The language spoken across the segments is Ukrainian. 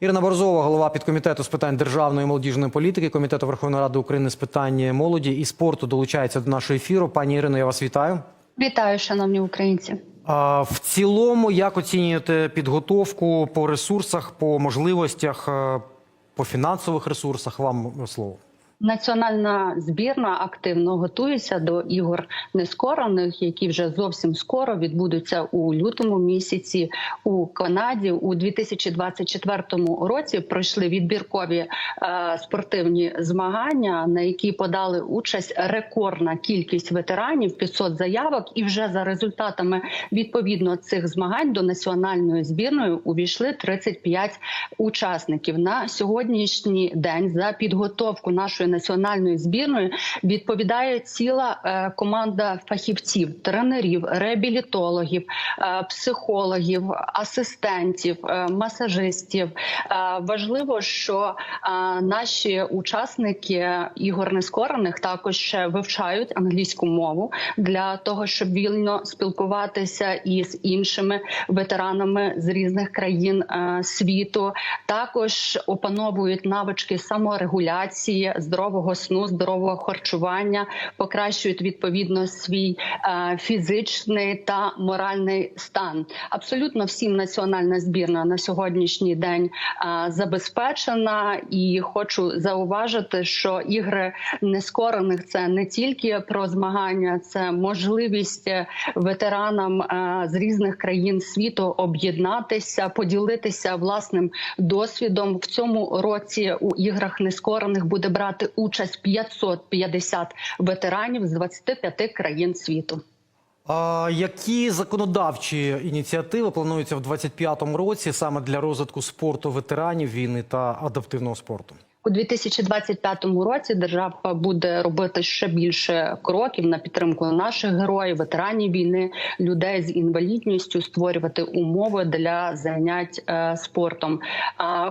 Ірина Борзова, голова підкомітету з питань державної молодіжної політики, комітету Верховної Ради України з питань молоді і спорту долучається до нашого ефіру. Пані Ірино, я вас вітаю. Вітаю, шановні українці. А в цілому, як оцінюєте підготовку по ресурсах, по можливостях, е, по фінансових ресурсах? Вам слово. Національна збірна активно готується до ігор нескорених, які вже зовсім скоро відбудуться у лютому місяці у Канаді. У 2024 році пройшли відбіркові е, спортивні змагання, на які подали участь рекордна кількість ветеранів 500 заявок. І вже за результатами відповідно цих змагань до національної збірної увійшли 35 учасників. На сьогоднішній день за підготовку нашої національної збірної відповідає ціла е, команда фахівців, тренерів, реабілітологів, е, психологів, асистентів, е, масажистів. Важливо, що наші учасники ігор нескорених також ще вивчають англійську мову для того, щоб вільно спілкуватися із іншими ветеранами з різних країн світу. Також опановують навички саморегуляції, здорового сну, здорового харчування, покращують відповідно свій е, фізичний та моральний стан. Абсолютно всім національна збірна на сьогоднішній день е, забезпечена, і хочу зауважити, що ігри нескорених це не тільки про змагання, це можливість ветеранам е, з різних країн світу об'єднатися, поділитися власним досвідом. В цьому році у іграх нескорених буде брати участь 550 ветеранів з 25 країн світу. А які законодавчі ініціативи плануються в 2025 році саме для розвитку спорту ветеранів війни та адаптивного спорту? У 2025 році держава буде робити ще більше кроків на підтримку наших героїв, ветеранів війни, людей з інвалідністю, створювати умови для занять е, спортом.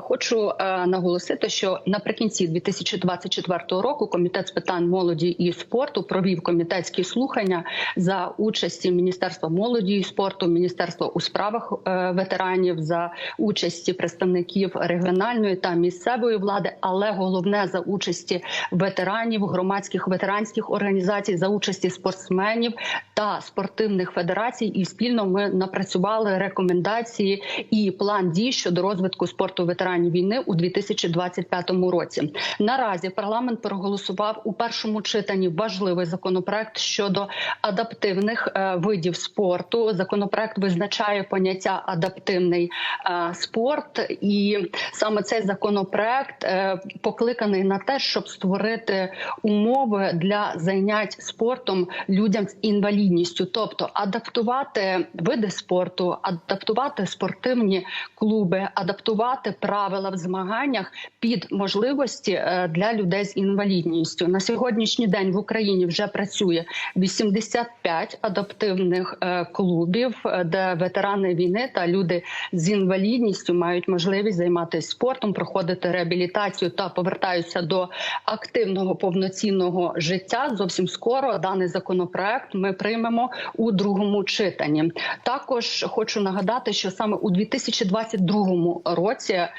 Хочу е, наголосити, що наприкінці 2024 року комітет з питань молоді і спорту провів комітетські слухання за участі Міністерства молоді і спорту, Міністерства у справах е, ветеранів за участі представників регіональної та місцевої влади. Але головне за участі ветеранів, громадських ветеранських організацій, за участі спортсменів та спортивних федерацій. І спільно ми напрацювали рекомендації і план дій щодо розвитку спорту ветеранів війни у 2025 році. Наразі парламент проголосував у першому читанні важливий законопроект щодо адаптивних е, видів спорту. Законопроект визначає поняття адаптивний е, спорт, і саме цей законопроект е, покликаний на те, щоб створити умови для занять спортом людям з інвалідністю, тобто адаптувати види спорту, адаптувати спортивні клуби, адаптувати правила в змаганнях під можливості е, для людей з інвалідністю. На сьогоднішній день в Україні вже працює 85 адаптивних е, клубів, е, де ветерани війни та люди з інвалідністю мають можливість займатися спортом, проходити реабілітацію та повертаються до активного повноцінного життя. Зовсім скоро даний законопроект ми приймемо у другому читанні. Також хочу нагадати, що саме у 2022 році а,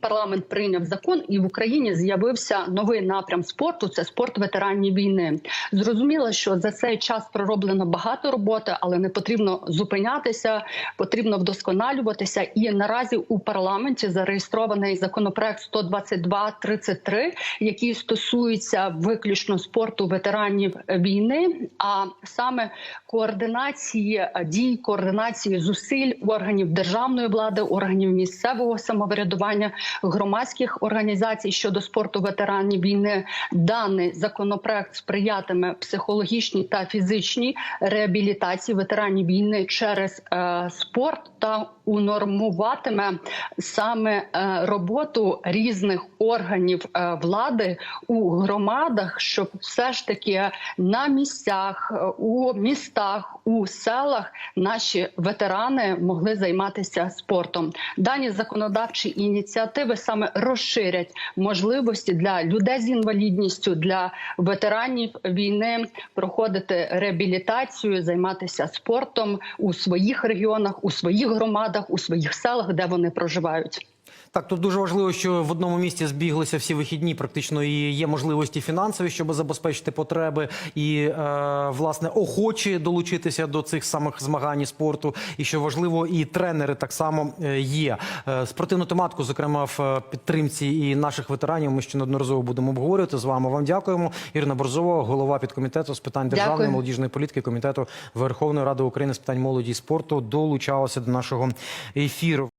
парламент прийняв закон, і в Україні з'явився новий напрям спорту. Це спорт ветеранів війни. Зрозуміло, що за цей час пророблено багато роботи, але не потрібно зупинятися, потрібно вдосконалюватися. І наразі у парламенті зареєстрований законопроект 122-33, який стосується виключно спорту ветеранів війни, а саме координації дій, координації зусиль органів державної влади, органів місцевого самоврядування, громадських організацій щодо спорту ветеранів війни. Даний законопроект сприятиме психологічній та фізичній реабілітації ветеранів війни через е, спорт та унормуватиме саме е, роботу різних органів е, влади у громадах, щоб все ж таки на місцях, е, у містах, у селах наші ветерани могли займатися спортом. Дані законодавчі ініціативи саме розширять можливості для людей з інвалідністю, для ветеранів війни проходити реабілітацію, займатися спортом у своїх регіонах, у своїх громадах, у своїх селах, де вони проживають. Так, тут дуже важливо, що в одному місці збіглися всі вихідні. Практично і є можливості фінансові, щоб забезпечити потреби, і е, власне охочі долучитися до цих самих змагань і спорту. І що важливо, і тренери так само е, є. Е, спортивну тематику, зокрема в е, підтримці і наших ветеранів. Ми ще неодноразово будемо обговорювати з вами. Вам дякуємо. Ірина Борзова, голова підкомітету з питань державної Дякую. молодіжної політики комітету Верховної Ради України з питань молоді і спорту, долучалася до нашого ефіру.